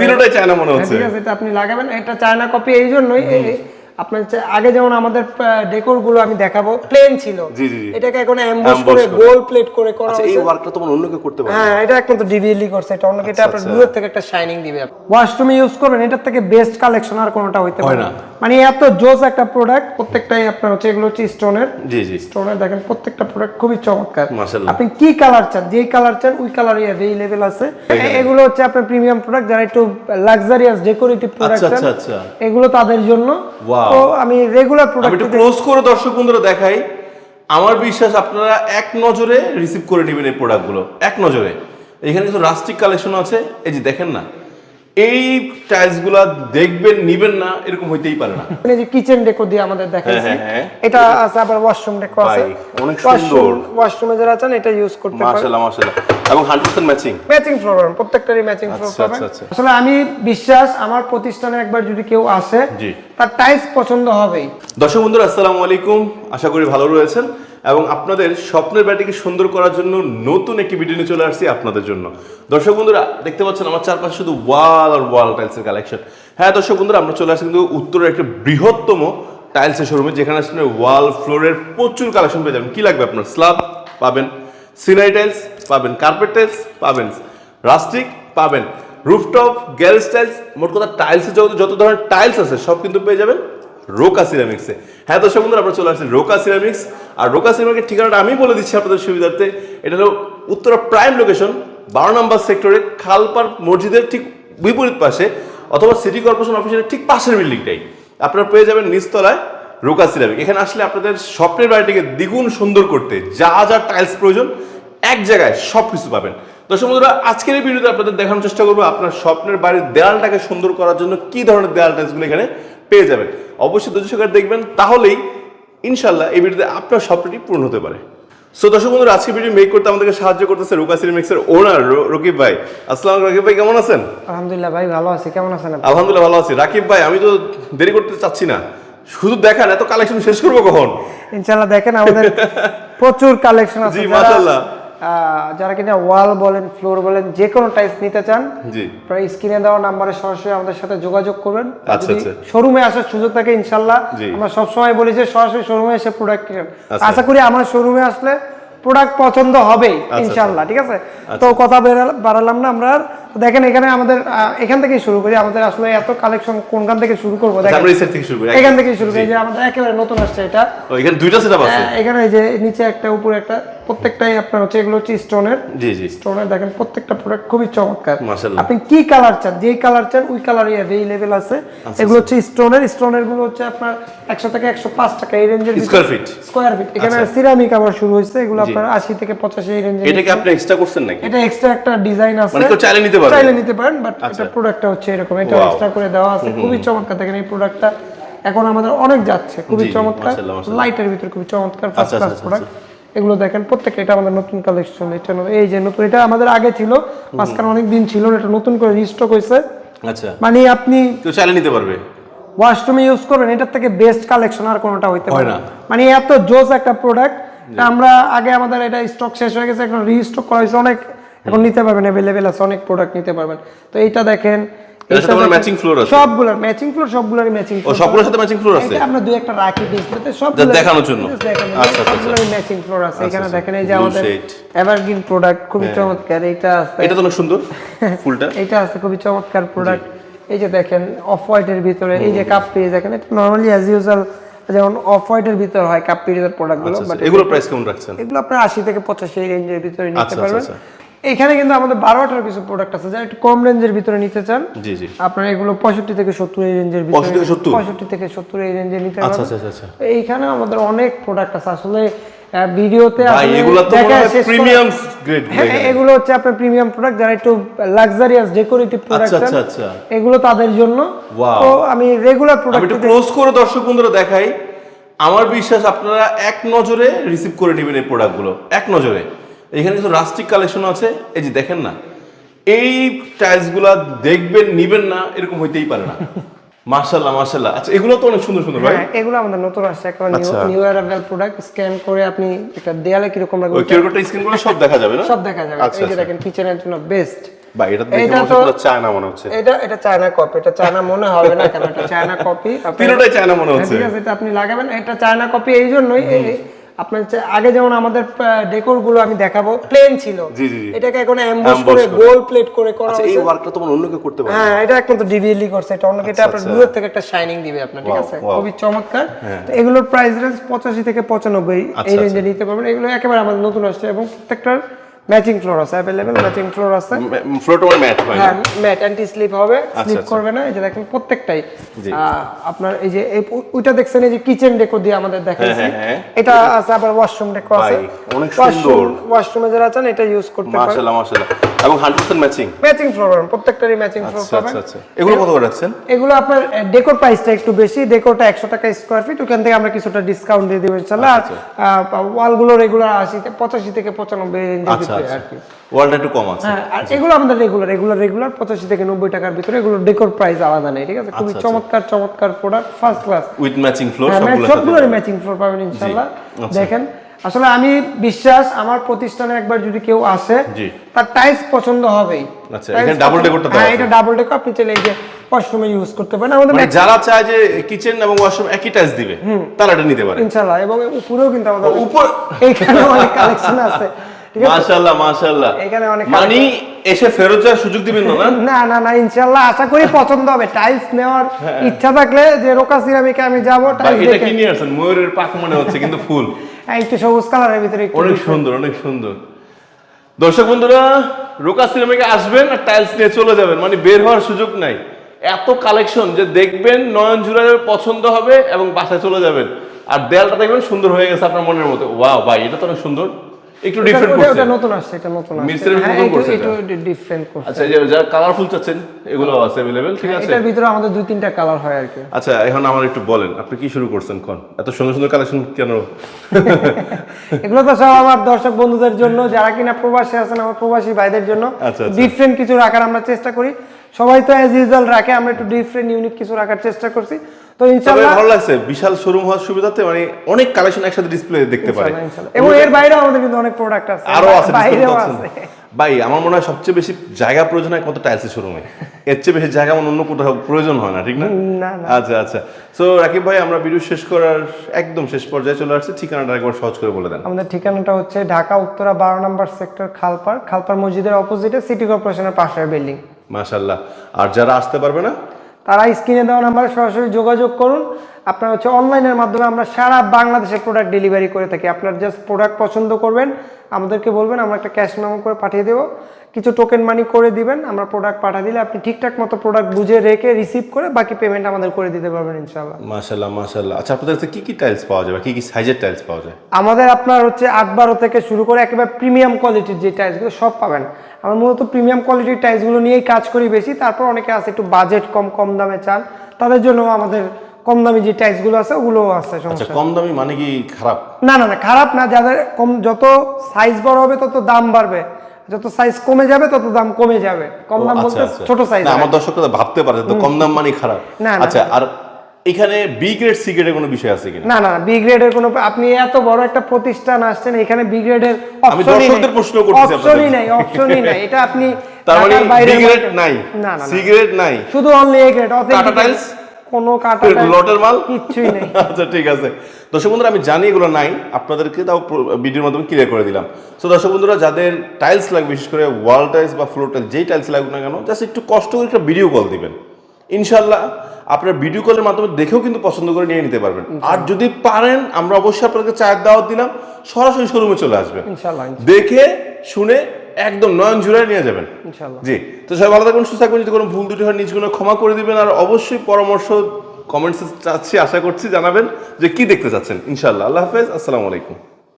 তিনটাই চায়না মনে হ্যাঁ, হচ্ছে। ঠিক আছে এটা আপনি লাগাবেন এটা চায়না কপি এই জন্যই আপনার আগে যেমন আমাদের ডেকোরগুলো আমি দেখাবো প্লেন ছিল। এটাকে এখন অ্যাম্বস করে। গোল প্লেট করে করা আচ্ছা এই ওয়ার্কটা তোমার অন্য কেউ করতে পারে হ্যাঁ এটা একমাত্র ডিভিএলই করছে এটা অন্য এটা আপনার দূর দূরের থেকে একটা শাইনিং দিবে। ওয়াশরুমে ইউজ করবেন এটার থেকে বেস্ট কালেকশন আর কোনোটা হইতে পারে না। মানে এত জোস একটা প্রোডাক্ট প্রত্যেকটাই আপনার হচ্ছে এগুলো হচ্ছে স্টোনের জি জি। স্টোনের দেখেন প্রত্যেকটা প্রোডাক্ট খুবই চমৎকার। আপনি কি কালার চান যেই কালার চান ওই কালারই অ্যাভেলেবেল আছে। এগুলো হচ্ছে আপনার প্রিমিয়াম প্রোডাক্ট যারা একটু লাক্সারিয়াস ডেকোরেটিভ প্রোডাক্ট আচ্ছা, চান আচ্ছা। এগুলো তাদের জন্য. তো আমি রেগুলার আমি প্রোডাক্ট একটু ক্লোজ করে দর্শক বন্ধুরা দেখাই আমার বিশ্বাস আপনারা এক নজরে রিসিভ করে নেবেন এই প্রোডাক্টগুলো এক নজরে। এখানে কিছু রাস্টিক কালেকশন আছে এই যে দেখেন না এই টাইলসগুলো দেখবেন নিবেন না এরকম হইতেই পারে না। এই যে কিচেন ডেকো দিয়ে আমাদের দেখাইছি হ্যাঁ, হ্যাঁ, এটা আছে আবার ওয়াশরুম ডেকো আছে। অনেক সুন্দর। ওয়াশরুমে যারা চান এটা ইউজ করতে পারেন। মাশাআল্লাহ মাশাআল্লাহ। এবং 100% ম্যাচিং ম্যাচিং ফ্লোর পাবেন প্রত্যেকটারই ম্যাচিং ফ্লোর আচ্ছা, পাবেন। আচ্ছা, আচ্ছা। আসলে আমি বিশ্বাস আমার প্রতিষ্ঠানে একবার যদি কেউ আসে তার টাইলস পছন্দ হবেই। দর্শক বন্ধুরা আসসালামু আলাইকুম। আশা করি ভালো রয়েছেন। এবং আপনাদের স্বপ্নের বাড়িটিকে সুন্দর করার জন্য নতুন একটি ভিডিও নিয়ে চলে আসছি আপনাদের জন্য। দর্শক বন্ধুরা, দেখতে পাচ্ছেন আমার চারপাশে শুধু ওয়াল আর ওয়াল টাইলসের কালেকশন হ্যাঁ দর্শক বন্ধুরা, আমরা চলে আসছি কিন্তু উত্তরের একটা বৃহত্তম টাইলসের শোরুমে যেখানে আসলে ওয়াল ফ্লোরের প্রচুর কালেকশন পেয়ে যাবেন। কি লাগবে আপনার? স্ল্যাব পাবেন সিনারি টাইলস পাবেন কার্পেট টাইলস পাবেন রাস্টিক পাবেন রুফটপ গ্যারেজ টাইলস মোট কথা টাইলসের যত ধরনের টাইলস আছে, সব কিন্তু পেয়ে যাবেন। রোকা সিরামিক্সে। হ্যাঁ দর্শক বন্ধুরা, আপনারা চলে আসছেন রোকা সিরামিক্স। আর রোকা সিরামিক্সের ঠিকানাটা আমি বলে দিচ্ছি আপনাদের সুবিধার্থে। এটা হলো উত্তরা প্রাইম লোকেশন, বারো নম্বর সেক্টরে খালপার মসজিদের ঠিক বিপরীত পাশে, অথবা সিটি কর্পোরেশন অফিসের ঠিক পাশের বিল্ডিংটাই। আপনারা পেয়ে যাবেন নিচতলায় রোকা সিরামিক। এখানে আসলে আপনাদের স্বপ্নের বাড়িটিকে দ্বিগুণ সুন্দর করতে যা যা টাইলস প্রয়োজন, এক জায়গায় সব কিছু পাবেন। দর্শক বন্ধুরা, আজকের এই ভিডিওতে আপনাদের দেখানোর চেষ্টা করব আপনার স্বপ্নের বাড়ির দেয়ালটাকে সুন্দর করার জন্য কি ধরনের দেয়াল টাইলসগুলো এখানে পেয়ে যাবেন। অবশ্যই ধৈর্য সহকারে দেখবেন তাহলেই ইনশাল্লাহ এই ভিডিওতে আপনার স্বপ্নটি পূর্ণ হতে পারে। সো দর্শক বন্ধুরা আজকে ভিডিও মেক করতে আমাদেরকে সাহায্য করতেছে রুকা সিনেমিক্সের ওনার রকিব ভাই। আসসালাম রকিব ভাই কেমন আছেন? আলহামদুলিল্লাহ ভাই ভালো আছি। কেমন আছেন আলহামদুলিল্লাহ ভালো আছি। রাকিব ভাই আমি তো দেরি করতে চাচ্ছি না। শুধু দেখান এত কালেকশন শেষ করব কখন? ইনশাআল্লাহ দেখেন আমাদের প্রচুর কালেকশন আছে। জি, মাশাআল্লাহ। যারা কিনা ওয়াল বলেন ফ্লোর বলেন যে কোনো টাইলস নিতে চান জি। আপনারা স্ক্রিনে দেওয়া নাম্বারে সরাসরি আমাদের সাথে যোগাযোগ করবেন। আচ্ছা, আচ্ছা। শোরুমে আসার সুযোগ থাকে ইনশাল্লাহ। আমরা সবসময় বলি যে সরাসরি শোরুমে এসে প্রোডাক্ট কিনেন। আচ্ছা। আশা করি আমার শোরুমে আসলে প্রোডাক্ট পছন্দ হবেই ইনশাল্লাহ ঠিক আছে? তো কথা বাড়ালাম না আমরা দেখেন এখানে আমাদের এখান থেকেই শুরু করি। আমাদের আসলে এত কালেকশন কোনখান থেকে শুরু করব? আচ্ছা, সেট থেকে শুরু করি। এখান থেকেই শুরু করি। যে আমাদের একেবারে নতুন আসছে এটা। ও, এখানে দুইটা সেট আছে? হ্যাঁ, এখানে এই যে নিচে একটা উপরে একটা। প্রত্যেকটাই আপনার হচ্ছে এগুলো হচ্ছে স্টোনের জি জি। স্টোনের দেখেন প্রত্যেকটা প্রোডাক্ট খুবই চমৎকার। আপনি কি কালার চান যেই কালার চান ওই কালারই অ্যাভেলেবেল আছে। আচ্ছা, এগুলো হচ্ছে স্টোনের স্টোনেরগুলো হচ্ছে আপনার একশো থেকে একশো পাঁচ টাকা এই রেঞ্জের স্কোয়ার ফিট স্কোয়ার ফিট এখানে সিরামিক আবার শুরু হয়েছে এগুলো আপনার আশি থেকে পঁচাশি এই রেঞ্জের এটা কি আপনি এক্সট্রা করছেন নাকি? এটা এক্সট্রা একটা ডিজাইন আছে। মানে কেউ চাইলে নিতে পারবে? চাইলে নিতে পারেন বাট এটা প্রোডাক্টটা হচ্ছে এরকম। এটা. এক্সট্রা করে দেওয়া আছে। খুবই চমৎকার। দেখেন এই প্রোডাক্টটা এখন আমাদের অনেক যাচ্ছে। খুবই চমৎকার। লাইটের ভিতর খুবই চমৎকার ফার্স্ট আচ্ছা, ক্লাস আচ্ছা, প্রোডাক্ট এগুলো দেখেন প্রত্যেকটা এটা আমাদের নতুন কালেকশন এটা এই যে নতুন এটা আমাদের আগে ছিল মাঝখানে অনেক দিন ছিল এটা নতুন করে রিস্টক হয়েছে। আচ্ছা। মানে আপনি কেউ চাইলে নিতে পারবে। ওয়াশরুমে ইউজ করবেন এটার থেকে বেস্ট কালেকশন আর কোনোটা হইতে পারে না। না। মানে এত জোস একটা প্রোডাক্ট আমরা আগে আমাদের এটা স্টক শেষ হয়ে গেছে এখন রিস্টক করা হয়েছে অনেক এখন নিতে পারবেন অ্যাভেলেবেল আছে অনেক প্রোডাক্ট নিতে পারবেন। তো এইটা দেখেন এটার এইটা সাথে দেখেন। matching আছে? সবগুলোর ম্যাচিং ফ্লোর সবগুলোরই ম্যাচিং ও সবগুলোর সাথে ম্যাচিং ফ্লোর আছে? আমরা দুই একটা রাখি ডিসপ্লেতে সব দেখানোর জন্য। আচ্ছা, আচ্ছা, আচ্ছা। ম্যাচিং ফ্লোর আছে। এখানে। দেখেন এই যে আমাদের এভারগ্রিন প্রোডাক্ট খুবই চমৎকার। এইটা আছে এটা তো অনেক সুন্দর ফুলটা। এটা আছে খুবই চমৎকার প্রোডাক্ট এই যে দেখেন অফ হোয়াইটের ভিতরে এই যে কাপ পেয়ে দেখেন এটা নরমালি অ্যাজ ইউজুয়াল যেমন অফ হোয়াইটের ভিতর হয় কাপ পিরিজের প্রোডাক্টগুলো বাট। এগুলো প্রাইস কেমন রাখছেন? এগুলো আপনার আশি থেকে পঁচাশি রেঞ্জের ভিতরে নিতে পারবেন। এখানে কিন্তু আমাদের বারোটার কিছু প্রোডাক্ট আছে যারা একটু কম রেঞ্জের ভিতরে নিতে চান জি জি। আপনার এগুলো পঁয়ষট্টি থেকে সত্তর এই রেঞ্জের 65 ভিতরে থেকে 70? পঁয়ষট্টি থেকে সত্তর এই রেঞ্জে নিতে আচ্ছা পারবেন। আচ্ছা আচ্ছা এইখানে আমাদের অনেক প্রোডাক্ট আছে। আসলে ভিডিওতে প্রিমিয়াম গ্রেড হ্যাঁ এগুলো হচ্ছে আপনার প্রিমিয়াম প্রোডাক্ট যারা একটু লাক্সারিয়াস ডেকোরেটিভ প্রোডাক্ট আচ্ছা আচ্ছা আচ্ছা। এগুলো তাদের জন্য। তো আমি রেগুলার প্রোডাক্ট একটু ক্লোজ করে দর্শক বন্ধুরা দেখাই। আমার বিশ্বাস আপনারা এক নজরে রিসিভ করে নেবেন এই প্রোডাক্টগুলো এক নজরে। এখানে কিছু রাস্টিক কালেকশন আছে। এই যে দেখেন না এই টাইলসগুলো দেখবেন নিবেন না এরকম হইতেই পারে না। আচ্ছা এগুলো তো অনেক সুন্দর সুন্দর ভাই। হ্যাঁ এগুলো আমাদের নতুন আসছে। নিউ। অ্যারাইভাল প্রোডাক্ট স্ক্যান করে আপনি একটা দেয়ালে কীরকম লাগবে ওই স্ক্রিনগুলো সব দেখা যাবে না? সব দেখা যাবে। আচ্ছা, এই যে আচ্ছা। দেখেন কিচেনের জন্য বেস্ট বা এটা দেখে মনে হচ্ছে চায়না মনে হচ্ছে। এটা এটা চায়না কপি এটা চায়না মনে হবে না কেন? এটা চায়না কপি তিনটাই চায়না মনে হচ্ছে। ঠিক আছে এটা আপনি লাগাবেন এটা চায়না কপি এই জন্যই আপনার আগে যেমন আমাদের ডেকোরগুলো আমি দেখাবো প্লেন ছিল। এটাকে এখন অ্যাম্বস করে। গোল প্লেট করে করা আচ্ছা এই ওয়ার্কটা তোমার অন্য কেউ করতে পারে হ্যাঁ এটা একমাত্র ডিভিএলই করছে। এটা অন্য এটা আপনার দূর দূরের থেকে একটা শাইনিং দিবে আপনার ঠিক আছে? খুবই চমৎকার। তো এগুলোর প্রাইস রেঞ্জ পঁচাশি থেকে পঁচানব্বই এই আচ্ছা, রেঞ্জে নিতে পারবেন। এগুলো একেবারে আমাদের নতুন আসছে এবং প্রত্যেকটার ম্যাচিং ফ্লোর আছে অ্যাভেলেবেল ম্যাচিং ফ্লোর আছে। ফ্লোর তোমার ম্যাট হয় হ্যাঁ ম্যাট অ্যান্টি স্লিপ হবে স্লিপ আচ্ছা। করবে না এই যে দেখেন প্রত্যেকটাই। আপনার এই যে ওইটা দেখছেন এই যে কিচেন ডেকো দিয়ে আমাদের দেখাইছি। হ্যাঁ, হ্যাঁ। এটা আছে আবার ওয়াশরুম ডেকো আছে। অনেক সুন্দর। ওয়াশরুমে যারা আছেন এটা ইউজ করতে পারেন। মাশাআল্লাহ মাশাআল্লাহ। এবং 100% ম্যাচিং ম্যাচিং ফ্লোর পাবেন প্রত্যেকটারই ম্যাচিং ফ্লোর আচ্ছা পাবেন। আচ্ছা আচ্ছা। এগুলো কত করে রাখছেন? এগুলো আপনার ডেকোর প্রাইসটা একটু বেশি ডেকোরটা একশো টাকা স্কোয়ার ফিট ওখান থেকে আমরা কিছুটা ডিসকাউন্ট দিয়ে দেবো ইনশাল্লাহ আর ওয়ালগুলো রেগুলার আশি পঁচাশি থেকে পঁচানব্বই রেঞ্জের আচ্ছা আচ্ছা। ওয়ালটা একটু কম আছে। হ্যাঁ আর এগুলো আমাদের রেগুলার রেগুলার রেগুলার পঁচাশি থেকে নব্বই টাকার ভিতরে এগুলো ডেকোর প্রাইস আলাদা নেই ঠিক আছে? খুবই আচ্ছা, চমৎকার চমৎকার product first class with matching floor সবগুলোর ম্যাচিং ফ্লোর পাবেন ইনশাল্লাহ আচ্ছা। দেখেন আসলে আমি বিশ্বাস আমার প্রতিষ্ঠানে একবার যদি কেউ আসে তার টাইলস পছন্দ হবেই। আচ্ছা, এখানে পছন্দ- decorটা হ্যাঁ এটা ডাবল ডেকো আপনি চাইলে এই যে ওয়াশরুমে ইউজ করতে পারেন। আমাদের মানে যারা চায় যে কিচেন এবং ওয়াশরুম একই টাইলস দিবে তারা এটা নিতে পারে। ইনশাল্লাহ এবং উপরেও কিন্তু আমাদের উপর এইখানে অনেক কালেকশন আছে। মাশাআল্লাহ মাশাআল্লাহ। এখানে অনেক মানে এসে ফেরত যাওয়ার সুযোগ দিবেন না না? না না না আশা করি পছন্দ হবে। টাইলস নেওয়ার ইচ্ছা থাকলে যে রোকা সিরামিকে আমি যাব টাইলস এটা কি নিয়ে আসছেন? ময়ূরের পাখ মনে হচ্ছে কিন্তু ফুল। হ্যাঁ, একটু সবুজ কালারের ভিতরে অনেক সুন্দর অনেক সুন্দর। দর্শক বন্ধুরা রোকা সিনেমাকে আসবেন আর টাইলস নিয়ে চলে যাবেন। মানে বের হওয়ার সুযোগ নাই। এত কালেকশন যে দেখবেন নয়ন জুড়ালের পছন্দ হবে এবং বাসায় চলে যাবেন। আর দেয়ালটা দেখবেন সুন্দর হয়ে গেছে আপনার মনের মতো। ওয়াও ভাই এটা তো অনেক সুন্দর। একটু ডিফারেন্ট করছে। ওটা নতুন আসছে এটা নতুন আসছে। হ্যাঁ নতুন করছে একটু ডিফারেন্ট করছে। আচ্ছা যে যারা কালারফুল চাচ্ছেন এগুলো আছে অ্যাভেলেবেল ঠিক আছে? এটার ভিতরে আমাদের দুই তিনটা কালার হয় আর কি। আচ্ছা এখন আমার একটু বলেন আপনি কি শুরু করছেন কোন এত সুন্দর সুন্দর কালেকশন কেন? এগুলো তো সব আমার দর্শক বন্ধুদের জন্য যারা কিনা প্রবাসী আছেন আমার প্রবাসী ভাইদের জন্য। আচ্ছা, আচ্ছা। ডিফারেন্ট কিছু রাখার আমরা চেষ্টা করি। সবাই তো অ্যাজ ইউজুয়াল রাখে আমরা একটু ডিফারেন্ট ইউনিক কিছু রাখার চেষ্টা করছি। তো ইনশাআল্লাহ ভালো লাগছে বিশাল শোরুম হওয়ার সুবিধাতে মানে অনেক কালেকশন একসাথে ডিসপ্লে দেখতে পারে। ইনশাআল্লাহ, ইনশাআল্লাহ। এবং এর বাইরেও আমাদের কিন্তু অনেক প্রোডাক্ট আছে। আরও আছে বাইরেও আছে। ভাই আমার মনে হয় সবচেয়ে বেশি জায়গা প্রয়োজন হয় কত টাইলসের শোরুমে এর চেয়ে বেশি জায়গা আমার অন্য কোথাও প্রয়োজন হয় না ঠিক না? না, না। আচ্ছা আচ্ছা। সো রাকিব ভাই আমরা ভিডিও শেষ করার একদম শেষ পর্যায়ে চলে আসছে। ঠিকানাটা একবার সহজ করে বলে দেন। আমাদের ঠিকানাটা হচ্ছে ঢাকা উত্তরা বারো নম্বর সেক্টর খালপার খালপার মসজিদের অপোজিটে সিটি কর্পোরেশনের পাশের বিল্ডিং মাশাল্লাহ আর যারা আসতে পারবে না তারা স্ক্রিনে দেওয়া নাম্বারে সরাসরি যোগাযোগ করুন। আপনার হচ্ছে অনলাইনের মাধ্যমে আমরা সারা বাংলাদেশে প্রোডাক্ট ডেলিভারি করে থাকি। আপনার জাস্ট প্রোডাক্ট পছন্দ করবেন আমাদেরকে বলবেন আমরা একটা ক্যাশ মেমো করে পাঠিয়ে দেবো। কিছু টোকেন মানি করে দিবেন আমরা প্রোডাক্ট পাঠিয়ে দিলে আপনি ঠিকঠাক মতো প্রোডাক্ট বুঝে রেখে রিসিভ করে বাকি পেমেন্ট আমাদের করে দিতে পারবেন ইনশাল্লাহ মাশাল্লাহ মাশাল্লাহ আচ্ছা আপনাদের কাছে কি কি টাইলস পাওয়া যাবে? কি কি সাইজের টাইলস পাওয়া যায়? আমাদের আপনার হচ্ছে আট বারো থেকে শুরু করে একেবারে প্রিমিয়াম কোয়ালিটির যে টাইলসগুলো সব পাবেন। আমরা মূলত প্রিমিয়াম কোয়ালিটির টাইলসগুলো নিয়েই কাজ করি বেশি। তারপর অনেকে আছে একটু বাজেট কম কম দামে চান। তাদের জন্য আমাদের কম দামি যে টাইলসগুলো আছে ওগুলোও আছে আচ্ছা সমস্যা কম দামি মানে কি খারাপ? না না না খারাপ না যাদের কম যত সাইজ বড় হবে তত দাম বাড়বে। যত সাইজ কমে যাবে তত দাম কমে যাবে। কম দাম আচ্ছা, বলতে আচ্ছা। ছোট সাইজ না আমার দর্শকরা ভাবতে পারে তো কম দাম মানে খারাপ। আচ্ছা আর এখানে বি গ্রেড সি গ্রেডের কোনো বিষয় আছে কিনা? না না বি গ্রেডের কোনো আপনি এত বড় একটা প্রতিষ্ঠান আসছেন এখানে বি গ্রেডের আমি দর্শকদের প্রশ্ন করতেছি অপশনই। নাই অপশনই নাই। এটা আপনি তার মানে বি গ্রেড নাই। না না সি গ্রেড নাই। শুধু অনলি এ গ্রেড কাটা টাইলস? কোনো কাটা লটের মাল? কিচ্ছুই নেই। আচ্ছা ঠিক আছে। দর্শক বন্ধুরা আমি জানি এগুলো নাই আপনাদেরকে তাও ভিডিওর মাধ্যমে ক্লিয়ার করে দিলাম। তো দর্শক বন্ধুরা যাদের টাইলস লাগবে বিশেষ করে ওয়াল টাইলস বা ফ্লোর টাইলস যেই টাইলস লাগুক না কেন জাস্ট একটু কষ্ট করে একটা ভিডিও কল দিবেন। ইনশাল্লাহ আপনার ভিডিও কলের মাধ্যমে দেখেও কিন্তু পছন্দ করে নিয়ে নিতে পারবেন। আর যদি পারেন আমরা অবশ্যই আপনাদেরকে চায়ের দাওয়াত দিলাম সরাসরি শোরুমে চলে আসবেন। দেখে শুনে একদম নয়ন জুড়ায় নিয়ে যাবেন। জি তো সবাই ভালো থাকুন সুস্থ থাকবেন যদি কোনো ভুল দুটি হয় নিজগুলো ক্ষমা করে দিবেন আর অবশ্যই পরামর্শ কমেন্টসে চাচ্ছি আশা করছি জানাবেন যে কি দেখতে চাচ্ছেন। ইনশাল্লাহ আল্লাহ হাফেজ আসসালামু আলাইকুম।